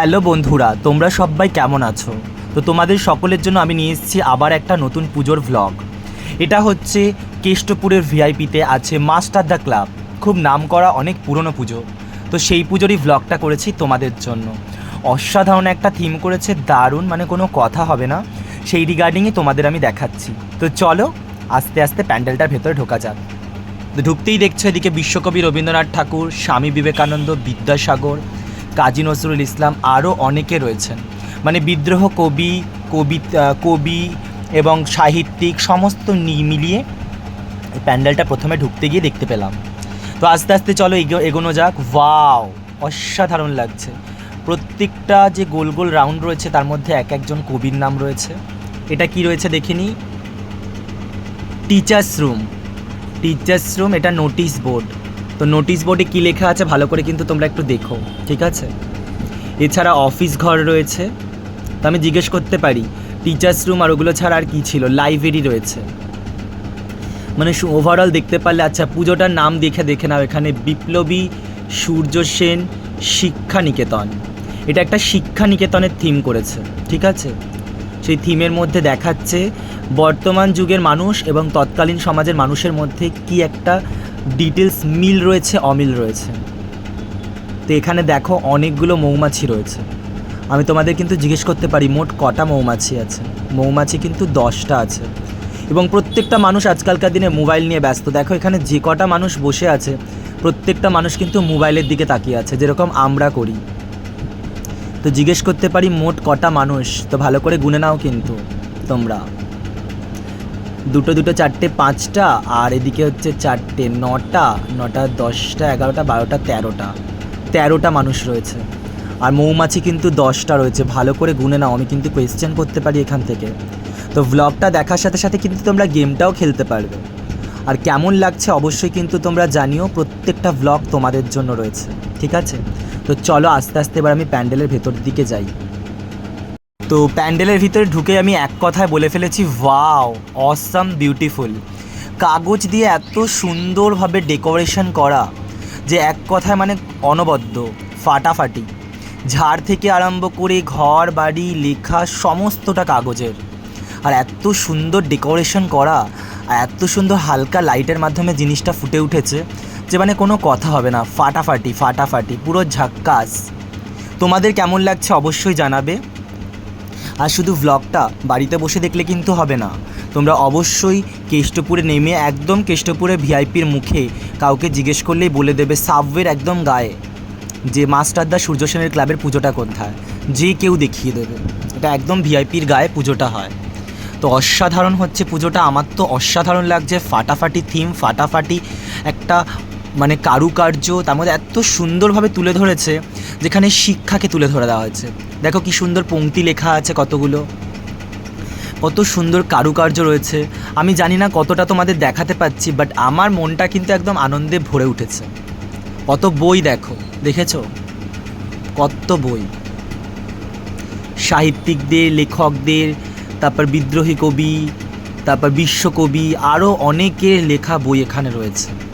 Hello বন্ধুরা, তোমরা সবাই কেমন আছো? তো তোমাদের সকলের জন্য আমি নিয়ে এসেছি আবার একটা নতুন পুজোর ভ্লগ এটা হচ্ছে কেষ্টপুরের ভিআইপিতে আছে মাস্টার দ্য ক্লাব খুব নাম করা অনেক পুরনো পুজো। তো সেই পুজোরই ভ্লগটা করেছি তোমাদের জন্য। অসাধারণ একটা থিম করেছে, দারুণ মানে কোনো কথা হবে না। সেই রিগার্ডিংই তোমাদের আমি দেখাচ্ছি। তো চলো, আস্তে আস্তে প্যান্ডেলটার ভেতরে ঢোকা যাক। ঢুকতেই দেখছ এদিকে বিশ্বকবি রবীন্দ্রনাথ ঠাকুর, স্বামী বিবেকানন্দ বিদ্যাসাগর কাজী নজরুল ইসলাম আরও অনেকে রয়েছেন। মানে বিদ্রোহ কবি, কবিতা, কবি এবং সাহিত্যিক সমস্ত মিলিয়ে প্যান্ডেলটা প্রথমে ঢুকতে গিয়ে দেখতে পেলাম। তো আস্তে আস্তে চলো এগো- এগোনো যাক। ওয়াও! অসাধারণ লাগছে। প্রত্যেকটা যে গোল গোল রাউন্ড রয়েছে, তার মধ্যে এক একজন কবির নাম রয়েছে। এটা কি রয়েছে দেখিনি টিচার্স রুম। টিচার্স রুম, এটা নোটিশ বোর্ড। তো নোটিশ বোর্ডে কী লেখা আছে ভালো করে কিন্তু তোমরা একটু দেখো, ঠিক আছে? এছাড়া অফিস ঘর রয়েছে। তো আমি জিজ্ঞেস করতে পারি টিচার্স রুম আর ওগুলো ছাড়া আর কী ছিল? লাইব্রেরি রয়েছে। মানে ওভারঅল দেখতে পারলে আচ্ছা পুজোটার নাম দেখে দেখে নাও। এখানে বিপ্লবী, সূর্য সেন শিক্ষা নিকেতন এটা একটা শিক্ষা নিকেতনের থিম করেছে, ঠিক আছে? সেই থিমের মধ্যে দেখাচ্ছে, বর্তমান যুগের মানুষ এবং তৎকালীন সমাজের মানুষের মধ্যে কি একটা ডিটেলস মিল রয়েছে, অমিল রয়েছে। তো এখানে দেখো অনেকগুলো মৌমাছি রয়েছে। আমি তোমাদের কিন্তু জিজ্ঞেস করতে পারি, মোট কটা মৌমাছি আছে? মৌমাছি কিন্তু দশটা আছে। এবং প্রত্যেকটা মানুষ আজকালকার দিনে মোবাইল নিয়ে ব্যস্ত। দেখো এখানে যে কটা মানুষ বসে আছে, প্রত্যেকটা মানুষ কিন্তু মোবাইলের দিকে তাকিয়ে আছে, যেরকম আমরা করি। তো জিজ্ঞেস করতে পারি, মোট কটা মানুষ? তো ভালো করে গুনে নাও কিন্তু তোমরা। দুটো দুটো, চারটে, পাঁচটা, আর এদিকে হচ্ছে চারটে, নটা নটা, দশটা, এগারোটা, বারোটা, তেরোটা। তেরোটা মানুষ রয়েছে। আর মৌমাছি কিন্তু দশটা রয়েছে। ভালো করে গুনে নাও, আমি কিন্তু কোয়েশ্চেন করতে পারি এখান থেকে। তো ভ্লগটা দেখার সাথে সাথে কিন্তু তোমরা গেমটাও খেলতে পারবে। আর কেমন লাগছে অবশ্যই কিন্তু তোমরা জানিও, প্রত্যেকটা ভ্লগ তোমাদের জন্য রয়েছে। ঠিক আছে? তো চলো আস্তে আস্তে এবার আমি প্যান্ডেলের ভেতর দিকে যাই। তো প্যান্ডেলের ভিতরে ঢুকে আমি এক কথায় বলে ফেলেছি, ওয়াও অসাম বিউটিফুল কাগজ দিয়ে এত সুন্দরভাবে ডেকোরেশন করা যে এক কথায় মানে অনবদ্য, ফাটাফাটি। ঝাড় থেকে আরম্ভ করে ঘর, বাড়ি, লেখা, সমস্তটা কাগজের। আর এত সুন্দর ডেকোরেশন করা, আর এত সুন্দর হালকা লাইটের মাধ্যমে জিনিসটা ফুটে উঠেছে যে মানে কোনো কথা হবে না, ফাটাফাটি ফাটাফাটি, পুরো ঝাক্কাস। তোমাদের কেমন লাগছে অবশ্যই জানাবে। আর শুধু ভ্লগটা বাড়িতে বসে দেখলে কিন্তু হবে না। তোমরা অবশ্যই কেষ্টপুরে নেমে একদম কেষ্টপুরে ভিআইপির মুখে কাউকে জিজ্ঞেস করলেই বলে দেবে সাবওয়ের একদম গায়ে যে মাস্টারদা সূর্য সেনের ক্লাবের পুজোটা কোথায়। যে কেউ দেখিয়ে দেবে। এটা একদম ভিআইপির গায়ে পুজোটা হয়। তো অসাধারণ হচ্ছে পুজোটা। আমার তো অসাধারণ লাগছে। ফাটাফাটি থিম ফাটাফাটি একটা মানে কারুকার্য তার মধ্যে এত সুন্দরভাবে তুলে ধরেছে, যেখানে শিক্ষাকে তুলে ধরে দেওয়া হয়েছে। দেখো কি সুন্দর পংক্তি লেখা আছে কতগুলো। কত সুন্দর কারুকার্য রয়েছে। আমি জানি না কতটা তোমাদের দেখাতে পাচ্ছি বাট আমার মনটা কিন্তু একদম আনন্দে ভরে উঠেছে। কত বই দেখো, দেখেছ? কত বই। সাহিত্যিকদের, লেখকদের, তারপর বিদ্রোহী কবি, তারপর বিশ্বকবি আরও অনেকের লেখা বই এখানে রয়েছে।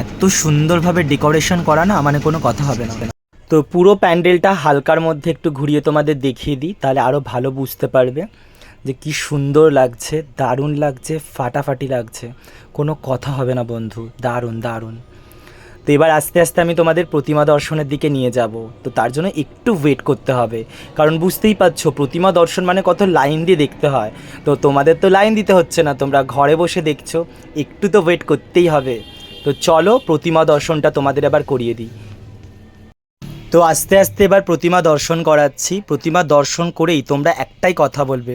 এত সুন্দরভাবে ডেকোরেশন করা না মানে কোনো কথা হবে না। তো পুরো প্যান্ডেলটা হালকার মধ্যে একটু ঘুরিয়ে তোমাদের দেখিয়ে দিই, তাহলে আরও ভালো বুঝতে পারবে যে কি সুন্দর লাগছে, দারুণ লাগছে, ফাটাফাটি লাগছে। কোনো কথা হবে না বন্ধু, দারুণ দারুণ। তো এবার আস্তে আস্তে আমি তোমাদের প্রতিমা দর্শনের দিকে নিয়ে যাব, তো তার জন্য একটু ওয়েট করতে হবে। কারণ বুঝতেই পারছ, প্রতিমা দর্শন মানে কত লাইন দিয়ে দেখতে হয়। তো তোমাদের তো লাইন দিতে হচ্ছে না, তোমরা ঘরে বসে দেখছ, একটু তো ওয়েট করতেই হবে। তো চলো প্রতিমা দর্শনটা তোমাদের এবার করিয়ে দিই। তো আস্তে আস্তে এবার প্রতিমা দর্শন করাচ্ছি। প্রতিমা দর্শন করেই তোমরা একটাই কথা বলবে,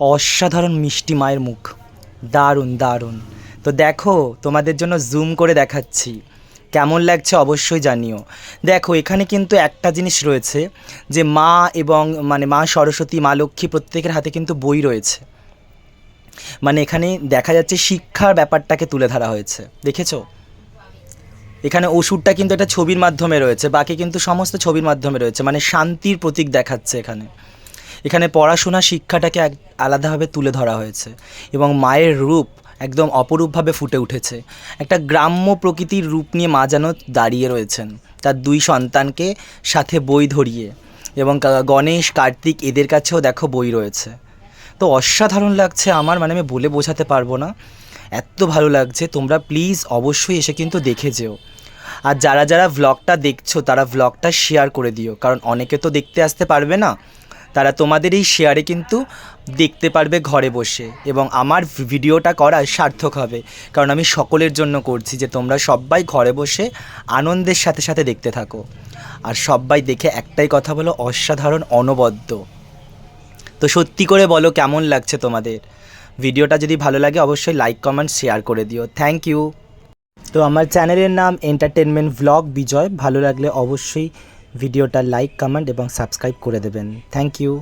অসাধারণ মিষ্টি মায়ের মুখ। দারুণ দারুণ। তো দেখো, তোমাদের জন্য জুম করে দেখাচ্ছি। কেমন লাগছে অবশ্যই জানিও। দেখো, এখানে কিন্তু একটা জিনিস রয়েছে যে মা এবং মানে মা সরস্বতী, মা লক্ষ্মী প্রত্যেকের হাতে কিন্তু বই রয়েছে। মানে এখানে দেখা যাচ্ছে শিক্ষার ব্যাপারটাকে তুলে ধরা হয়েছে। দেখেছ? এখানে ওষুধটা কিন্তু একটা ছবির মাধ্যমে রয়েছে, বাকি কিন্তু সমস্ত ছবির মাধ্যমে রয়েছে মানে শান্তির প্রতীক দেখাচ্ছে এখানে। এখানে পড়াশোনা শিক্ষাটাকে এক আলাদাভাবে তুলে ধরা হয়েছে এবং মায়ের রূপ একদম অপরূপভাবে ফুটে উঠেছে। একটা গ্রাম্য প্রকৃতির রূপ নিয়ে মা যেন দাঁড়িয়ে রয়েছেন, তার দুই সন্তানকে সাথে বই ধরিয়ে এবং গণেশ, কার্তিক এদের কাছেও দেখো বই রয়েছে। তো অসাধারণ লাগছে আমার মানে আমি বলে বোঝাতে পারব না। এত ভালো লাগছে, তোমরা প্লিজ অবশ্যই এসে কিন্তু দেখে যেও। আর যারা যারা ভ্লগটা দেখছ, তারা ভ্লগটা শেয়ার করে দিও। কারণ অনেকে তো দেখতে আসতে পারবে না। তারা তোমাদের এই শেয়ারে কিন্তু দেখতে পারবে ঘরে বসে। এবং আমার ভিডিওটা করা সার্থক হবে। কারণ আমি সকলের জন্য করছি যে তোমরা সবাই ঘরে বসে আনন্দের সাথে সাথে দেখতে থাকো। আর সবাই দেখে একটাই কথা বলো, অসাধারণ, অনবদ্য। তো সত্যি করে বলো, কেমন লাগছে তোমাদের? ভিডিওটা যদি ভালো লাগে, অবশ্যই লাইক কমেন্ট শেয়ার করে দিও। থ্যাংক ইউ তো আমার চ্যানেলের নাম এন্টারটেনমেন্ট ব্লগ বিজয়। ভালো লাগলে অবশ্যই ভিডিওটা লাইক কমেন্ট এবং সাবস্ক্রাইব করে দেবেন। Thank you